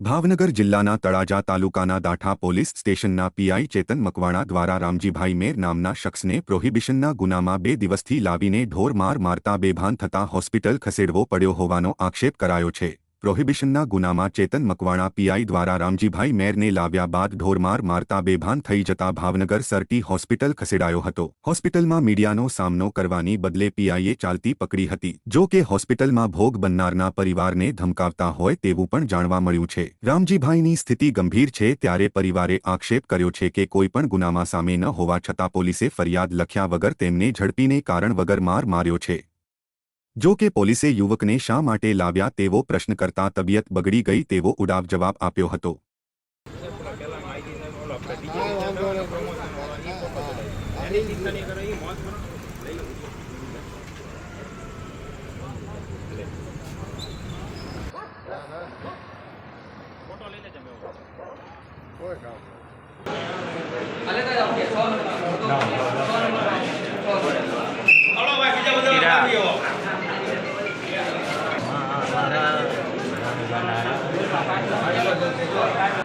ભાવનગર જિલ્લાના તળાજા તાલુકાના દાઠા પોલીસ સ્ટેશનના પીઆઈ ચેતન મકવાણા દ્વારા રામજીભાઈ મેર નામના શખ્સને પ્રોહિબિશનના ગુનામાં બે દિવસથી લાવીને ઢોર માર મારતા બેભાન થતા હોસ્પિટલ ખસેડવો પડ્યો હોવાનો આક્ષેપ કરાયો છે. પ્રોહિબિશનના ગુનામાં ચેતન મકવાણા પીઆઈ દ્વારા રામજીભાઈ મેરને લાવ્યા બાદ ઢોરમાર મારતા બેભાન થઈ જતા ભાવનગર સરટી હોસ્પિટલ ખસેડાયો હતો. હોસ્પિટલમાં મીડિયાનો સામનો કરવાની બદલે પીઆઈએ ચાલતી પકડી હતી. જો કે હોસ્પિટલમાં ભોગ બનનારના પરિવારને ધમકાવતા હોય તેવું પણ જાણવા મળ્યું છે. રામજીભાઈની સ્થિતિ ગંભીર છે ત્યારે પરિવારે આક્ષેપ કર્યો છે કે કોઈપણ ગુનામાં સામે ન હોવા છતાં પોલીસે ફરિયાદ લખ્યા વગર તેમને ઝડપીને કારણ વગર માર માર્યો છે. જો કે પોલીસે યુવકને શા માટે લાવ્યા તેવો પ્રશ્ન કરતા તબિયત બગડી ગઈ તેવો ઉડાવ જવાબ આપ્યો હતો. કોઈ કામ હું એવો આસન મારું છું દીપભાઈ કીધું કે ફોટો નહીં મારતો તો તો પછી મરાઈ ગયા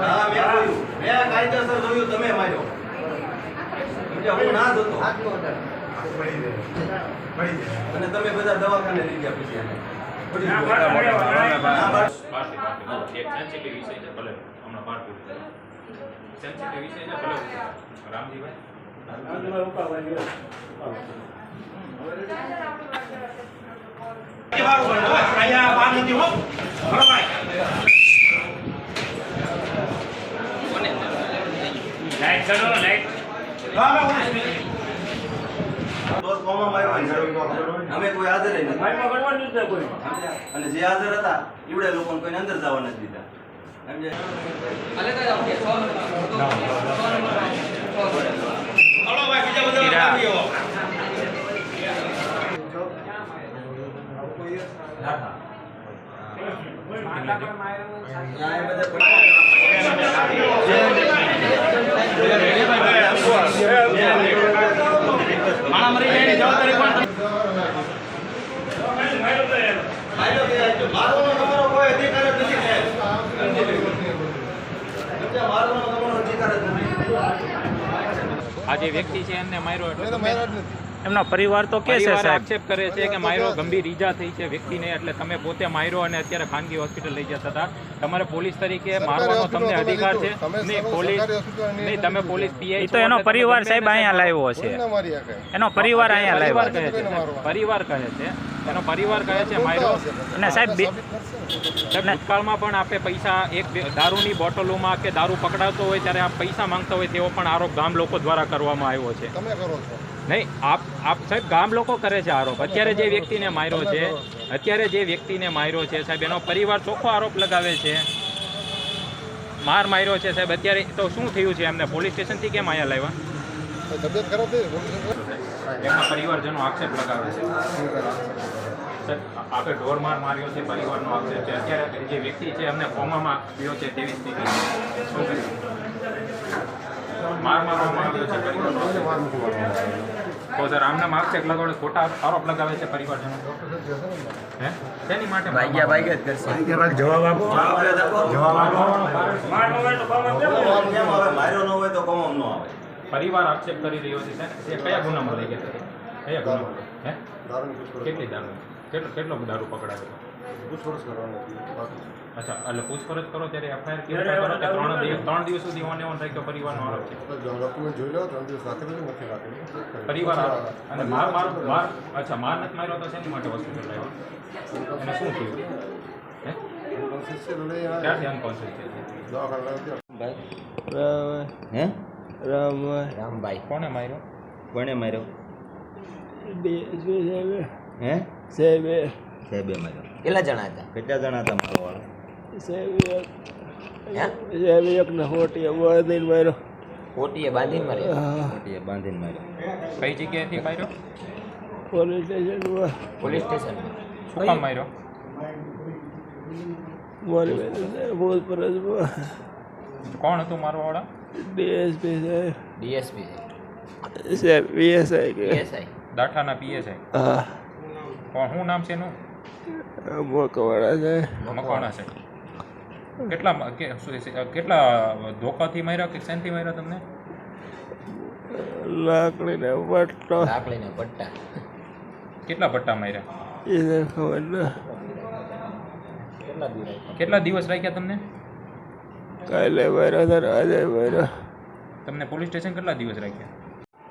હા મેં જોયું. મેં કાયદેસર જોયું તમે માર્યો. એટલે હું ના જોતો. અને તમે બધા દવાખાને લઈ ગયા પછી સેન્સિટિવ વિષય છે? ભલે હમણાં પાર્ટી સેન્સિટિવ વિષય છે? ભલે. રામજીભાઈ દોસ્ત કોમાં માર્યો હોય. અમે કોઈ હાજર અને જે હાજર હતા એવડે લોકોને કોઈને અંદર જવા નથી દીધા. સમજ્યા? બધા આ જે વ્યક્તિ છે એમને માર્યો એટલે એમનો પરિવાર તો કે છે સાહેબ? આક્ષેપ કરે છે કે માયરો ગંભીર ઈજા થઈ છે વ્યક્તિને એટલે તમે પોતે માયરો અને અત્યારે ખાનગી હોસ્પિટલ લઈ જતા હતા. તમારે પોલીસ તરીકે મારવાનો તમને અધિકાર છે. નહીં પોલીસ નહીં તમે પોલીસ પીઆઈ તો એનો પરિવાર સાહેબ અહીંયા લાવ્યો છે એનો પરિવાર અહીંયા પરિવાર લાવ્યો કહે છે. પરિવાર કહે છે. એનો પરિવાર કહે છે માયરો. અને સાહેબ ભૂતકાળમાં પણ આપે પૈસા એક દારૂની બોટલોમાં કે દારૂ પકડાતો હોય ત્યારે આપ પૈસા માંગતા હોય તેવો પણ આરોપ ગામ લોકો દ્વારા કરવામાં આવ્યો છે. તમે કરો છો. નહીં આપ આપ સાહેબ ગામ લોકો કરે છે આરોપ. અત્યારે જે વ્યક્તિને માર્યો છે. અત્યારે જે વ્યક્તિને માર્યો છે સાહેબ એનો પરિવાર ચોખ્ખો આરોપ લગાવે છે. માર માર્યો છે સાહેબ. અત્યારે તો શું થયું છે? એમને પોલીસ સ્ટેશનથી કેમ અહીંયા લાવ્યા? તબિયત ખરાબ થઈ એમના પરિવારજનો આક્ષેપ લગાવે છે. આપણે ઢોર માર માર્યો છે પરિવારનો આક્ષેપ છે. અત્યારે જે વ્યક્તિ છે એમને કોમામાં ગયો છે તેવી સ્થિતિ? માર મારવામાં આવ્યો છે પરિવારનો આક્ષેપ. તો સર આમના આક્ષેપ લગાડે ખોટા આરોપ લગાવે છે પરિવારજનો? હે? શેની માટે ભાગ્યા ભાગ્યા કેમ. આવે માર્યો ન હોય તો કોમમ ન આવે. પરિવાર આક્ષેપ કરી રહ્યો છે. એ કયા ગુનામાં લઈ ગયા? કયા ગુનામાં? હે? કેટલી દારૂ કેટલો કેટલો દારૂ પકડાયો પૂછપરછ કરવાની અચ્છા એટલે પૂછપરછ કરો ત્યારે એફઆઈઆર કેવી રીતે કરો કે ત્રણ દિવસ ત્રણ દિવસ સુધી ઓન ઓન રાખ્યો પરિવારનો આરોપ છે. ડોક્યુમેન્ટ જોઈ લો ત્રણ દિવસ રાખેલી નથી રાખેલી પરિવાર અને માર માર માર અચ્છા માર નથી માર્યો તો શેની માટે હોસ્પિટલ લાવ્યો? અને શું થયું? હે? આવ્યા. અનકોન્શિયસ છે? દવાખાને હે? રામ. રામભાઈ. કોને માર્યો? કોને માર્યો? ડીએસપી સાહેબે. હે? સાહેબે. સાહેબે માર્યો. કેટલા જણા હતા? કેટલા જણા હતા મારો વાળા? સાહેબે હે? સાહેબે એકને ખોટી બાંધીને માર્યો. હોટીએ બાંધીને માર્યા? હા, બાંધીને માર્યો. કઈ જગ્યાએથી માર્યો? પોલીસ સ્ટેશન પોલીસ સ્ટેશન શું કામ માર્યો? મારી બેન પૂછપરછમાં કોણ હતું મારો વાળા? ડીએસપી સાહેબ ડીએસપી સાહેબ પીએસઆઈ પીએસઆઈ દાઠાના પીએસઆઈ હા. કોણ શું નામ છે એનું? મકવાણા છે. કેટલા કે- શું છે, કેટલા ધોકાથી માર્યા કે શેનથી માર્યા તમને? લાકડીને પટ્ટો લાકડીને પટ્ટા કેટલા પટ્ટા માર્યા? એને ખબર ના. કેટલા કેટલા દિવસ રાખ્યા તમને? કાલે માર્યો સર આજે માર્યો તમને પોલીસ સ્ટેશન કેટલા દિવસ રાખ્યા?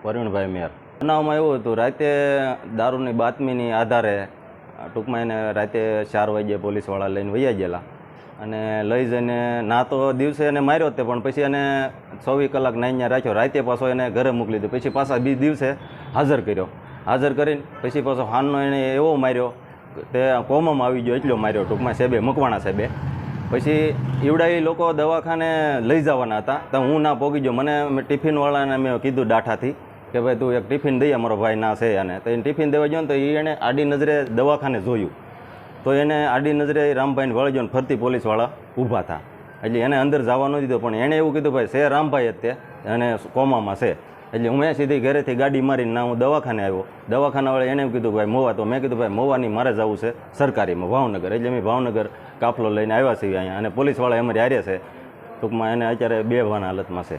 વરુણભાઈ મેર. બનાવમાં એવું હતું રાતે દારૂની બાતમીની આધારે ટૂંકમાં એને રાતે ચાર વાગ્યે પોલીસવાળા લઈને વૈયા ગયેલા. અને લઈ જઈને ના તો દિવસે એને માર્યો તે પણ પછી એને ચોવીસ કલાક નાઈને અહીંયા રાખ્યો. રાતે પાછો એને ઘરે મોકલી દીધો. પછી પાછા બી દિવસે હાજર કર્યો. હાજર કરીને પછી પાછો હાનનો એને એવો માર્યો તે કોમમાં આવી ગયો એટલો માર્યો ટૂંકમાં સાહેબે મકવાણા સાહેબે. પછી ઈવડા એ લોકો દવાખાને લઈ જવાના હતા. તો હું ના પોગી ગયો. મને ટિફિનવાળાને મેં કીધું ડાઠાથી કે ભાઈ તું એક ટિફિન દઈએ મારો ભાઈ ના છે અને તો એને ટિફિન દેવા ગયો ને તો એણે આડી નજરે દવાખાને જોયું. તો એને આડી નજરે રામભાઈને વળી ગયો ને ફરતી પોલીસવાળા ઊભા હતા એટલે એને અંદર જવા ન દીધો. પણ એણે એવું કીધું, ભાઈ, છે રામભાઈ જ તે અને કોમામાં છે. એટલે હું સીધી ઘરેથી ગાડી મારીને ના હું દવાખાને આવ્યો. દવાખાનાવાળા એને એમ કીધું ભાઈ મોવા તો, મેં કીધું ભાઈ મોવાની મારે જવું છે સરકારીમાં, ભાવનગર. એટલે અમે ભાવનગર કાફલો લઈને આવ્યા છીએ અહીંયા અને પોલીસવાળા અમારે હારે છે. ટૂંકમાં એને અત્યારે બે વાના હાલતમાં છે.